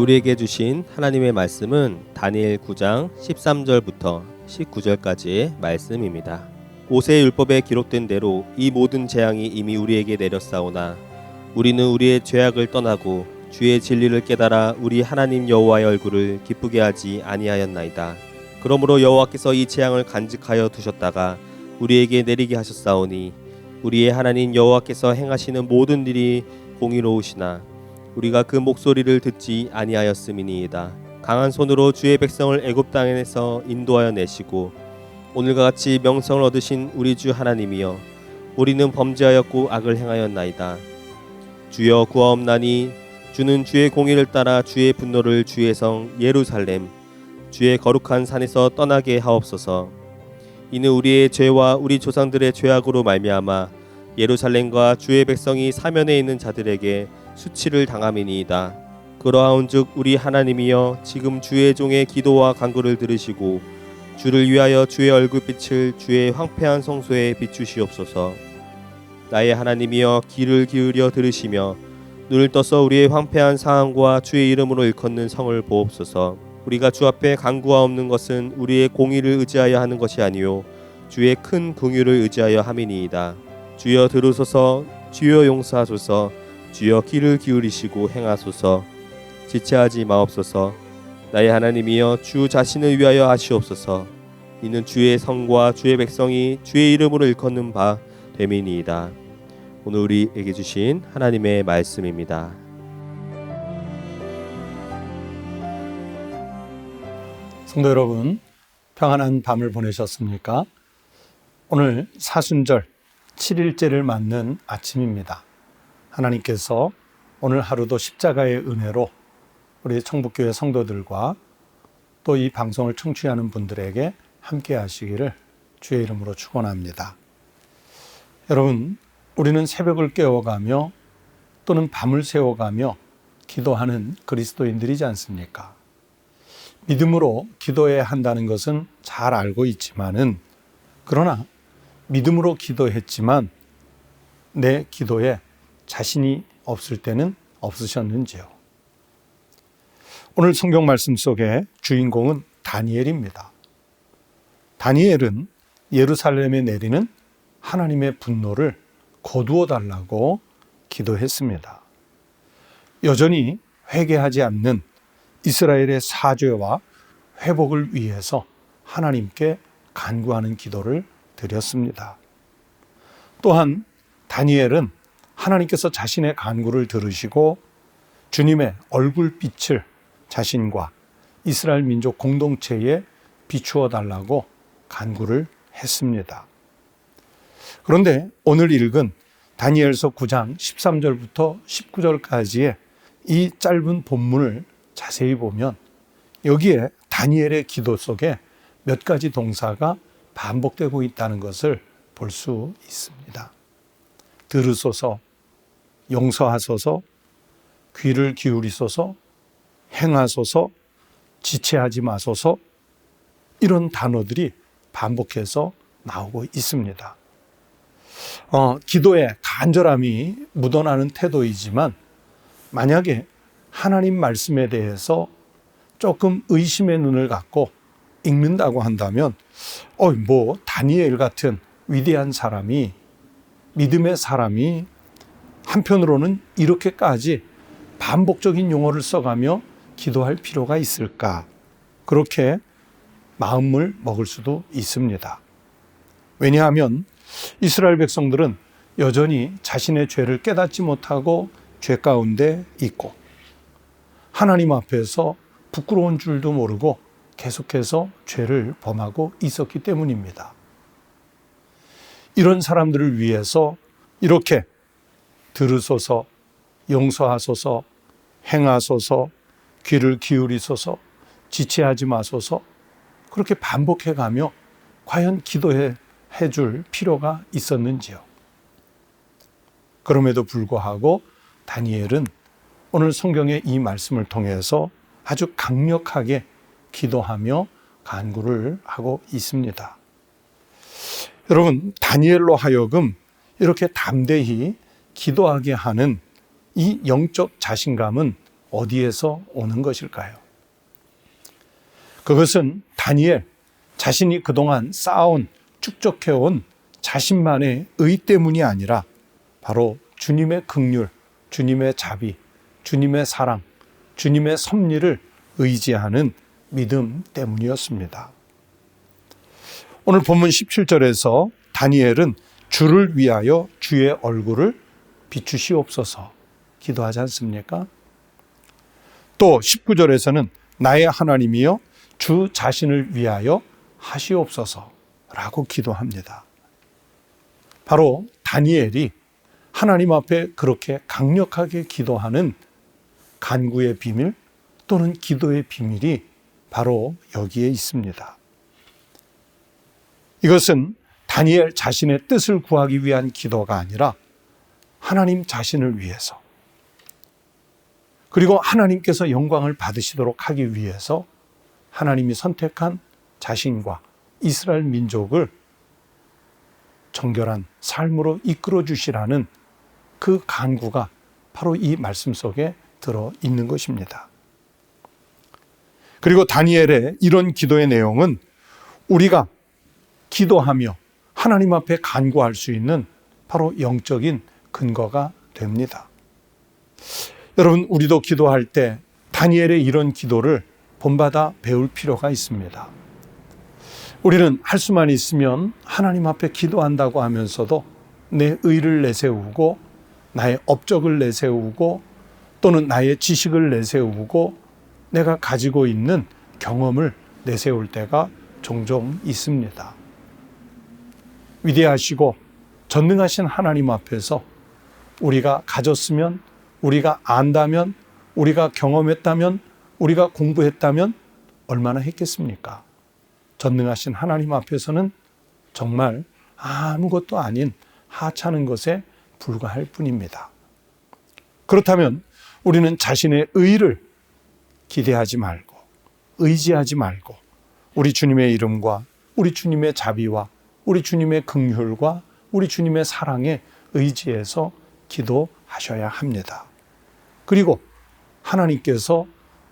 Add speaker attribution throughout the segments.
Speaker 1: 우리에게 주신 하나님의 말씀은 다니엘 9장 13절부터 19절까지의 말씀입니다. 모세의 율법에 기록된 대로 이 모든 재앙이 이미 우리에게 내렸사오나 우리는 우리의 죄악을 떠나고 주의 진리를 깨달아 우리 하나님 여호와의 얼굴을 기쁘게 하지 아니하였나이다. 그러므로 여호와께서 이 재앙을 간직하여 두셨다가 우리에게 내리게 하셨사오니 우리의 하나님 여호와께서 행하시는 모든 일이 공의로우시나 우리가 그 목소리를 듣지 아니하였음이니이다. 강한 손으로 주의 백성을 애굽 땅에서 인도하여 내시고 오늘과 같이 명성을 얻으신 우리 주 하나님이여 우리는 범죄하였고 악을 행하였나이다. 주여 구하옵나니 주는 주의 공의를 따라 주의 분노를 주의 성 예루살렘 주의 거룩한 산에서 떠나게 하옵소서. 이는 우리의 죄와 우리 조상들의 죄악으로 말미암아 예루살렘과 주의 백성이 사면에 있는 자들에게 수치를 당함이니이다. 그러하온즉 우리 하나님이여 지금 주의 종의 기도와 간구를 들으시고 주를 위하여 주의 얼굴빛을 주의 황폐한 성소에 비추시옵소서. 나의 하나님이여 귀를 기울여 들으시며 눈을 떠서 우리의 황폐한 상황과 주의 이름으로 일컫는 성을 보옵소서. 우리가 주 앞에 간구하옵는 것은 우리의 공의를 의지하여 하는 것이 아니요 주의 큰 긍휼을 의지하여 함이니이다. 주여 들으소서 주여 용서하소서 주여 귀를 기울이시고 행하소서. 지체하지 마옵소서. 나의 하나님이여 주 자신을 위하여 하시옵소서. 이는 주의 성과 주의 백성이 주의 이름으로 일컫는 바 됨이니이다. 오늘 우리에게 주신 하나님의 말씀입니다.
Speaker 2: 성도 여러분, 평안한 밤을 보내셨습니까? 오늘 사순절 7일째를 맞는 아침입니다. 하나님께서 오늘 하루도 십자가의 은혜로 우리 청북교회 성도들과 또 이 방송을 청취하는 분들에게 함께 하시기를 주의 이름으로 축원합니다. 여러분, 우리는 새벽을 깨워가며 또는 밤을 새워가며 기도하는 그리스도인들이지 않습니까? 믿음으로 기도해야 한다는 것은 잘 알고 있지만은 그러나 믿음으로 기도했지만 내 기도에 자신이 없을 때는 없으셨는지요? 오늘 성경 말씀 속에 주인공은 다니엘입니다. 다니엘은 예루살렘에 내리는 하나님의 분노를 거두어 달라고 기도했습니다. 여전히 회개하지 않는 이스라엘의 사죄와 회복을 위해서 하나님께 간구하는 기도를 드렸습니다. 또한 다니엘은 하나님께서 자신의 간구를 들으시고 주님의 얼굴빛을 자신과 이스라엘 민족 공동체에 비추어 달라고 간구를 했습니다. 그런데 오늘 읽은 다니엘서 9장 13절부터 19절까지의 이 짧은 본문을 자세히 보면 여기에 다니엘의 기도 속에 몇 가지 동사가 반복되고 있다는 것을 볼 수 있습니다. 들으소서, 용서하소서, 귀를 기울이소서, 행하소서, 지체하지 마소서, 이런 단어들이 반복해서 나오고 있습니다. 어, 기도에 간절함이 묻어나는 태도이지만 만약에 하나님 말씀에 대해서 조금 의심의 눈을 갖고 읽는다고 한다면, 어, 뭐, 다니엘 같은 위대한 사람이, 믿음의 사람이 한편으로는 이렇게까지 반복적인 용어를 써가며 기도할 필요가 있을까? 그렇게 마음을 먹을 수도 있습니다. 왜냐하면 이스라엘 백성들은 여전히 자신의 죄를 깨닫지 못하고 죄 가운데 있고 하나님 앞에서 부끄러운 줄도 모르고 계속해서 죄를 범하고 있었기 때문입니다. 이런 사람들을 위해서 이렇게 들으소서, 용서하소서, 행하소서, 귀를 기울이소서, 지체하지 마소서, 그렇게 반복해 가며 과연 기도해 줄 필요가 있었는지요. 그럼에도 불구하고 다니엘은 오늘 성경의 이 말씀을 통해서 아주 강력하게 기도하며 간구를 하고 있습니다. 여러분, 다니엘로 하여금 이렇게 담대히 기도하게 하는 이 영적 자신감은 어디에서 오는 것일까요? 그것은 다니엘 자신이 그동안 쌓아온 축적해온 자신만의 의 때문이 아니라 바로 주님의 극률, 주님의 자비, 주님의 사랑, 주님의 섭리를 의지하는 믿음 때문이었습니다. 오늘 본문 17절에서 다니엘은 주를 위하여 주의 얼굴을 비추시옵소서 기도하지 않습니까? 또 19절에서는 나의 하나님이여 주 자신을 위하여 하시옵소서라고 기도합니다. 바로 다니엘이 하나님 앞에 그렇게 강력하게 기도하는 간구의 비밀 또는 기도의 비밀이 바로 여기에 있습니다. 이것은 다니엘 자신의 뜻을 구하기 위한 기도가 아니라 하나님 자신을 위해서 그리고 하나님께서 영광을 받으시도록 하기 위해서 하나님이 선택한 자신과 이스라엘 민족을 정결한 삶으로 이끌어 주시라는 그 간구가 바로 이 말씀 속에 들어 있는 것입니다. 그리고 다니엘의 이런 기도의 내용은 우리가 기도하며 하나님 앞에 간구할 수 있는 바로 영적인 근거가 됩니다. 여러분, 우리도 기도할 때 다니엘의 이런 기도를 본받아 배울 필요가 있습니다. 우리는 할 수만 있으면 하나님 앞에 기도한다고 하면서도 내 의를 내세우고 나의 업적을 내세우고 또는 나의 지식을 내세우고 내가 가지고 있는 경험을 내세울 때가 종종 있습니다. 위대하시고 전능하신 하나님 앞에서 우리가 가졌으면, 우리가 안다면, 우리가 경험했다면, 우리가 공부했다면 얼마나 했겠습니까? 전능하신 하나님 앞에서는 정말 아무것도 아닌 하찮은 것에 불과할 뿐입니다. 그렇다면 우리는 자신의 의를 기대하지 말고 의지하지 말고 우리 주님의 이름과 우리 주님의 자비와 우리 주님의 긍휼과 우리 주님의 사랑에 의지해서 기도하셔야 합니다. 그리고 하나님께서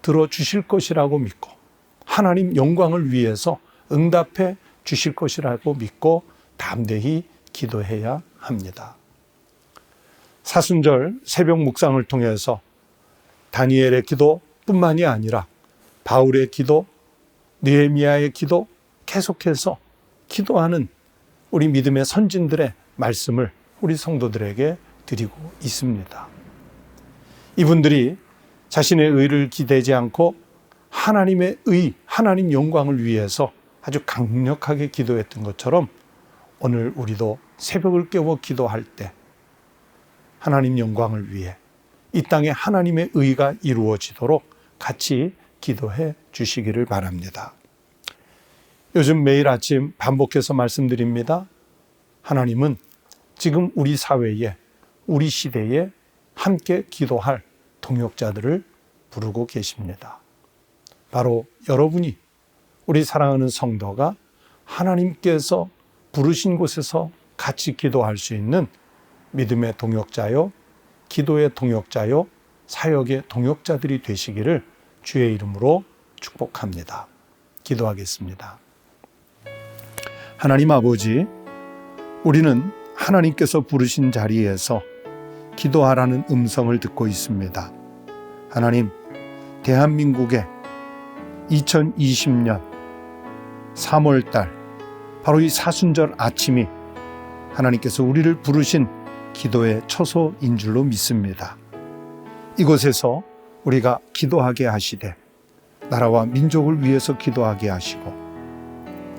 Speaker 2: 들어주실 것이라고 믿고 하나님 영광을 위해서 응답해 주실 것이라고 믿고 담대히 기도해야 합니다. 사순절 새벽 묵상을 통해서 다니엘의 기도뿐만이 아니라 바울의 기도, 느헤미야의 기도 계속해서 기도하는 우리 믿음의 선진들의 말씀을 우리 성도들에게 드리고 있습니다. 이분들이 자신의 의를 기대지 않고 하나님의 의, 하나님 영광을 위해서 아주 강력하게 기도했던 것처럼 오늘 우리도 새벽을 깨워 기도할 때 하나님 영광을 위해 이 땅에 하나님의 의가 이루어지도록 같이 기도해 주시기를 바랍니다. 요즘 매일 아침 반복해서 말씀드립니다. 하나님은 지금 우리 사회에, 우리 시대에 함께 기도할 동역자들을 부르고 계십니다. 바로 여러분이 우리 사랑하는 성도가 하나님께서 부르신 곳에서 같이 기도할 수 있는 믿음의 동역자요, 기도의 동역자요, 사역의 동역자들이 되시기를 주의 이름으로 축복합니다. 기도하겠습니다. 하나님 아버지, 우리는 하나님께서 부르신 자리에서 기도하라는 음성을 듣고 있습니다. 하나님, 대한민국의 2020년 3월 달, 바로 이 사순절 아침이 하나님께서 우리를 부르신 기도의 처소인 줄로 믿습니다. 이곳에서 우리가 기도하게 하시되, 나라와 민족을 위해서 기도하게 하시고,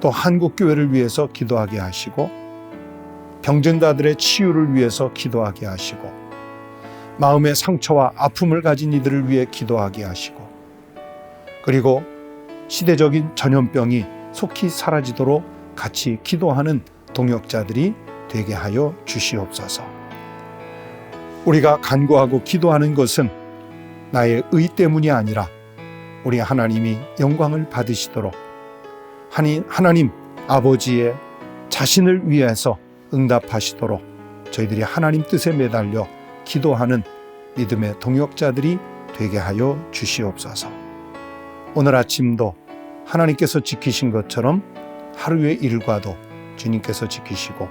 Speaker 2: 또 한국교회를 위해서 기도하게 하시고, 병전자들의 치유를 위해서 기도하게 하시고, 마음의 상처와 아픔을 가진 이들을 위해 기도하게 하시고, 그리고 시대적인 전염병이 속히 사라지도록 같이 기도하는 동역자들이 되게 하여 주시옵소서. 우리가 간구하고 기도하는 것은 나의 의 때문이 아니라 우리 하나님이 영광을 받으시도록 하나님 아버지의 자신을 위해서 응답하시도록 저희들이 하나님 뜻에 매달려 기도하는 믿음의 동역자들이 되게 하여 주시옵소서. 오늘 아침도 하나님께서 지키신 것처럼 하루의 일과도 주님께서 지키시고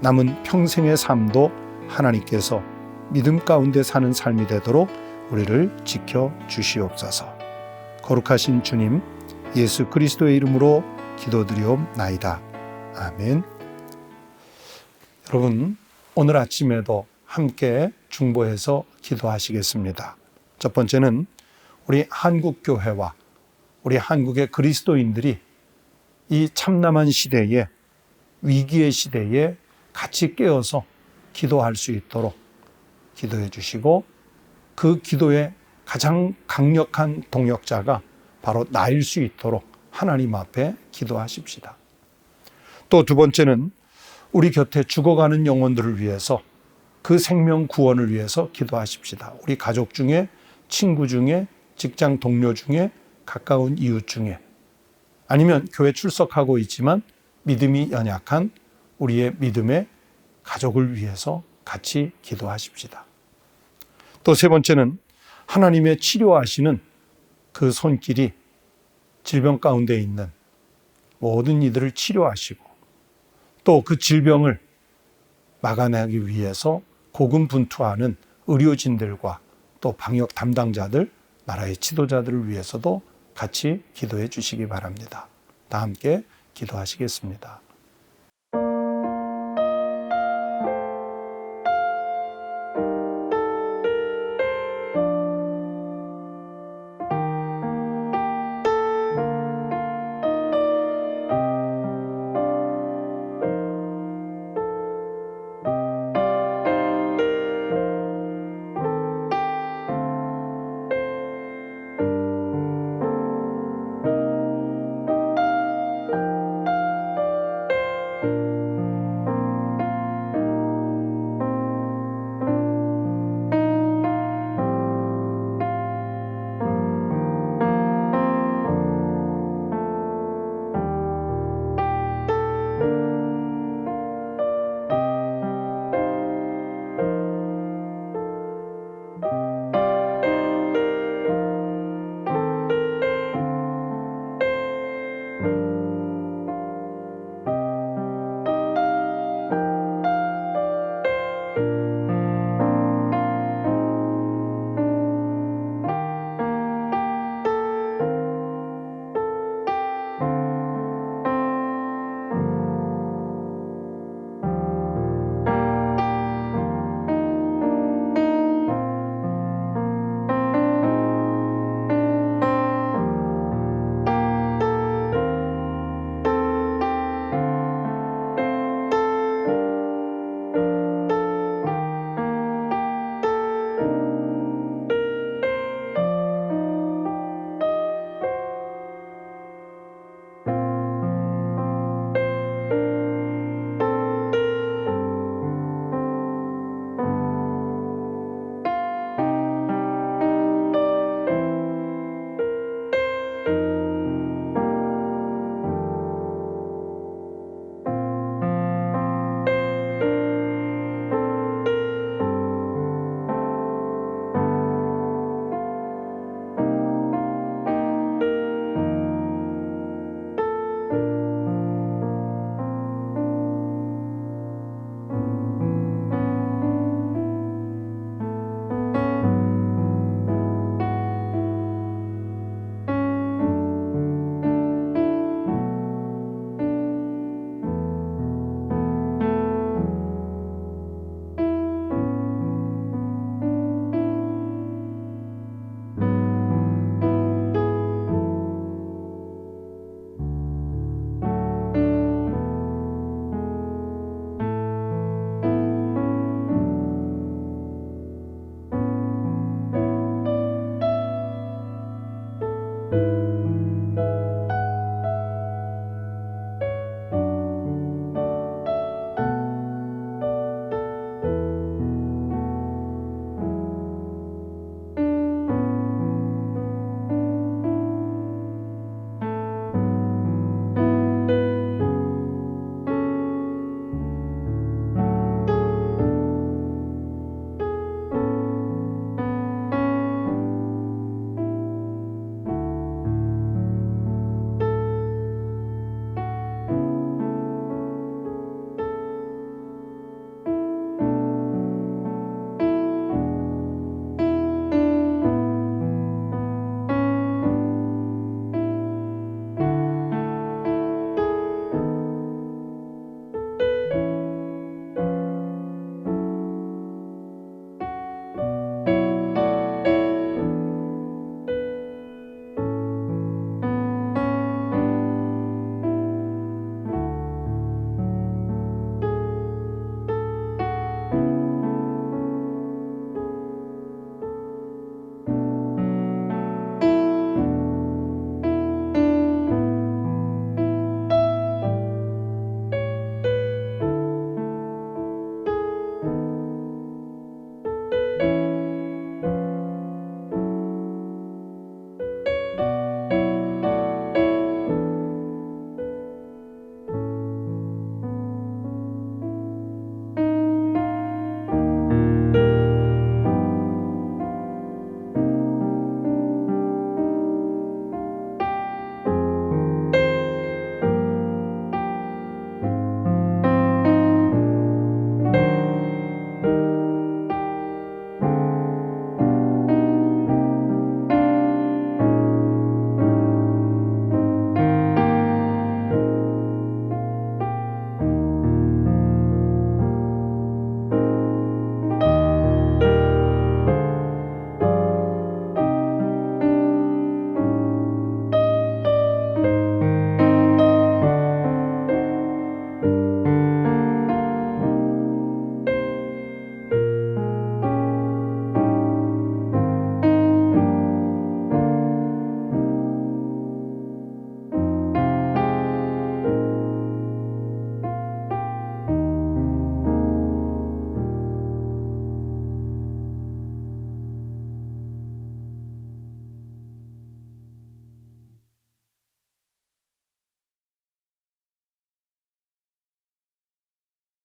Speaker 2: 남은 평생의 삶도 하나님께서 믿음 가운데 사는 삶이 되도록 우리를 지켜 주시옵소서. 거룩하신 주님 예수 그리스도의 이름으로 기도드리옵나이다. 아멘. 여러분 오늘 아침에도 함께 중보해서 기도하시겠습니다. 첫 번째는 우리 한국 교회와 우리 한국의 그리스도인들이 이 참남한 시대에 위기의 시대에 같이 깨어서 기도할 수 있도록 기도해 주시고 그 기도의 가장 강력한 동역자가 바로 나일 수 있도록 하나님 앞에 기도하십시다. 또 두 번째는 우리 곁에 죽어가는 영혼들을 위해서 그 생명 구원을 위해서 기도하십시다. 우리 가족 중에 친구 중에 직장 동료 중에 가까운 이웃 중에 아니면 교회 출석하고 있지만 믿음이 연약한 우리의 믿음의 가족을 위해서 같이 기도하십시다. 또 세 번째는 하나님의 치료하시는 그 손길이 질병 가운데 있는 모든 이들을 치료하시고 또 그 질병을 막아내기 위해서 고군분투하는 의료진들과 또 방역 담당자들, 나라의 지도자들을 위해서도 같이 기도해 주시기 바랍니다. 다 함께 기도하시겠습니다.